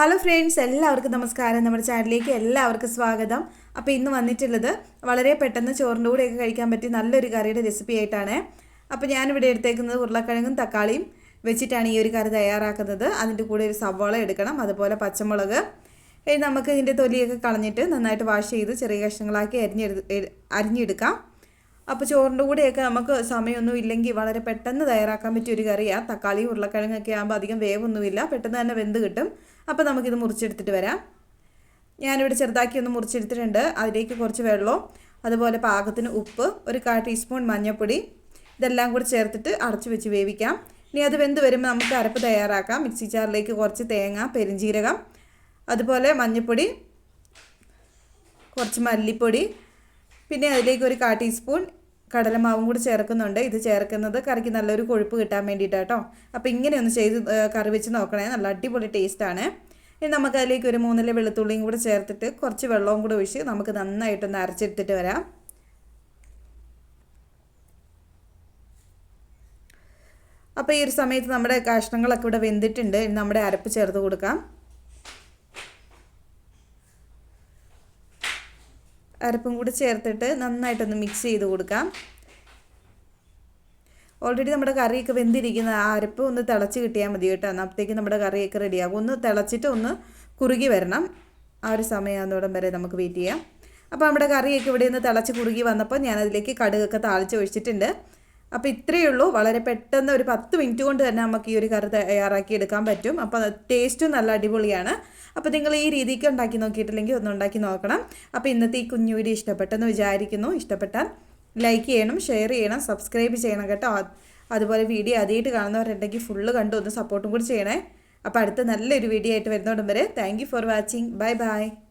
Hello friends എല്ലാവർക്കും നമസ്കാരം. നമ്മുടെ ചാനലിലേക്ക് എല്ലാവർക്കും സ്വാഗതം. അപ്പോൾ ഇന്ന് വന്നിട്ടുള്ളത് വളരെ പെട്ടെന്ന് ചോറിന്റെ കൂടെയൊക്കെ കഴിക്കാൻ പറ്റിയ നല്ലൊരു കറിയുടെ റെസിപ്പി ആയിട്ടാണ്. അപ്പോൾ ഞാനിവിടെ എടുത്തേക്കുന്നത് ഉരുളക്കിഴങ്ങും തക്കാളിയും വെച്ചിട്ടാണ് ഈ ഒരു കറി തയ്യാറാക്കുന്നത്. അതിന്റെ കൂടെ ഒരു സവാള എടുക്കണം അതുപോലെ പച്ചമുളക്. നമുക്ക് ഇതിന്റെ തൊലിയൊക്കെ കളഞ്ഞിട്ട് നന്നായിട്ട് വാഷ് ചെയ്ത് ചെറിയ കഷ്ണങ്ങളാക്കി അരിഞ്ഞെടു അരിഞ്ഞെടുക്കാം. അപ്പോൾ ചോറിന്റെ കൂടെയൊക്കെ നമുക്ക് സമയമൊന്നും ഇല്ലെങ്കിൽ വളരെ പെട്ടെന്ന് തയ്യാറാക്കാൻ പറ്റിയ ഒരു കറിയാണ് തക്കാളി ഉരുളക്കിഴങ്ങൊക്കെ ആകുമ്പോൾ അധികം വേവൊന്നുമില്ല. പെട്ടെന്ന് തന്നെ വെന്ത് കിട്ടും. അപ്പോൾ നമുക്കിത് മുറിച്ചെടുത്തിട്ട് വരാം. ഞാനിവിടെ ചെറുതാക്കി ഒന്ന് മുറിച്ചെടുത്തിട്ടുണ്ട്. അതിലേക്ക് കുറച്ച് വെള്ളവും അതുപോലെ പാകത്തിന് ഉപ്പ് ഒരു കാ ടീസ്പൂൺ മഞ്ഞൾപ്പൊടി ഇതെല്ലാം കൂടി ചേർത്തിട്ട് അടച്ചു വെച്ച് വേവിക്കാം. ഇനി അത് വെന്ത് വരുമ്പോൾ നമുക്ക് അരപ്പ് തയ്യാറാക്കാം. മിക്സി ജാറിലേക്ക് കുറച്ച് തേങ്ങ പെരിഞ്ചീരകം അതുപോലെ മഞ്ഞൾപ്പൊടി കുറച്ച് മല്ലിപ്പൊടി പിന്നെ അതിലേക്ക് ഒരു കാ ടീസ്പൂൺ കടലമാവും കൂടി ചേർക്കുന്നുണ്ട്. ഇത് ചേർക്കുന്നത് കറിക്ക് നല്ലൊരു കൊഴുപ്പ് കിട്ടാൻ വേണ്ടിയിട്ടാണ് കേട്ടോ അപ്പോൾ ഇങ്ങനെ ഒന്ന് ചെയ്ത് കറി വെച്ച് നോക്കണേ. നല്ല അടിപൊളി ടേസ്റ്റാണ് ഇനി നമുക്ക് അതിലേക്ക് ഒരു മൂന്നില വെളുത്തുള്ളിയും കൂടി ചേർത്തിട്ട് കുറച്ച് വെള്ളവും കൂടി ഒഴിച്ച് നമുക്ക് നന്നായിട്ടൊന്ന് അരച്ചെടുത്തിട്ട് വരാം. അപ്പോൾ ഈ ഒരു സമയത്ത് നമ്മുടെ കഷ്ണങ്ങളൊക്കെ ഇവിടെ വെന്തിട്ടുണ്ട്. നമ്മുടെ അരപ്പ് ചേർത്ത് കൊടുക്കാം. അരപ്പും കൂടി ചേർത്തിട്ട് നന്നായിട്ടൊന്ന് മിക്സ് ചെയ്ത് കൊടുക്കാം. ഓൾറെഡി നമ്മുടെ കറിയൊക്കെ വെന്തിരിക്കുന്ന ആ അരപ്പ് ഒന്ന് തിളച്ച് കിട്ടിയാൽ മതി കേട്ടോ. അപ്പോഴത്തേക്ക് നമ്മുടെ കറിയൊക്കെ റെഡിയാകും ഒന്ന് തിളച്ചിട്ട് ഒന്ന് കുറുകി വരണം. ആ ഒരു സമയമാകുന്നോടം വരെ നമുക്ക് വെയിറ്റ് ചെയ്യാം. അപ്പോൾ നമ്മുടെ കറിയൊക്കെ ഇവിടെ നിന്ന് തിളച്ച് കുറുകി വന്നപ്പോൾ ഞാനതിലേക്ക് കടുകൊക്കെ താളിച്ച് ഒഴിച്ചിട്ടുണ്ട്. അപ്പോൾ ഇത്രയേ ഉള്ളൂ. വളരെ പെട്ടെന്ന് ഒരു പത്ത് മിനിറ്റ് കൊണ്ട് തന്നെ നമുക്ക് ഈ ഒരു കറി തയ്യാറാക്കി എടുക്കാൻ പറ്റും. അപ്പോൾ ടേസ്റ്റും നല്ല അടിപൊളിയാണ്. അപ്പോൾ നിങ്ങൾ ഈ രീതിക്ക് ഉണ്ടാക്കി നോക്കിയിട്ടില്ലെങ്കിൽ ഒന്ന് ഉണ്ടാക്കി നോക്കണം. അപ്പോൾ ഇന്നത്തെ ഈ കുഞ്ഞു വീഡിയോ ഇഷ്ടപ്പെട്ടെന്ന് വിചാരിക്കുന്നു. ഇഷ്ടപ്പെട്ടാൽ ലൈക്ക് ചെയ്യണം ഷെയർ ചെയ്യണം സബ്സ്ക്രൈബ് ചെയ്യണം കേട്ടോ. അതുപോലെ വീഡിയോ ആദ്യമായിട്ട് കാണുന്നവരുണ്ടെങ്കിൽ ഫുള്ള് കണ്ടു ഒന്ന് സപ്പോർട്ടും കൂടി ചെയ്യണേ. അപ്പോൾ അടുത്ത നല്ലൊരു വീഡിയോ ആയിട്ട് വരുന്നോടും വരെ thank for watching bye bye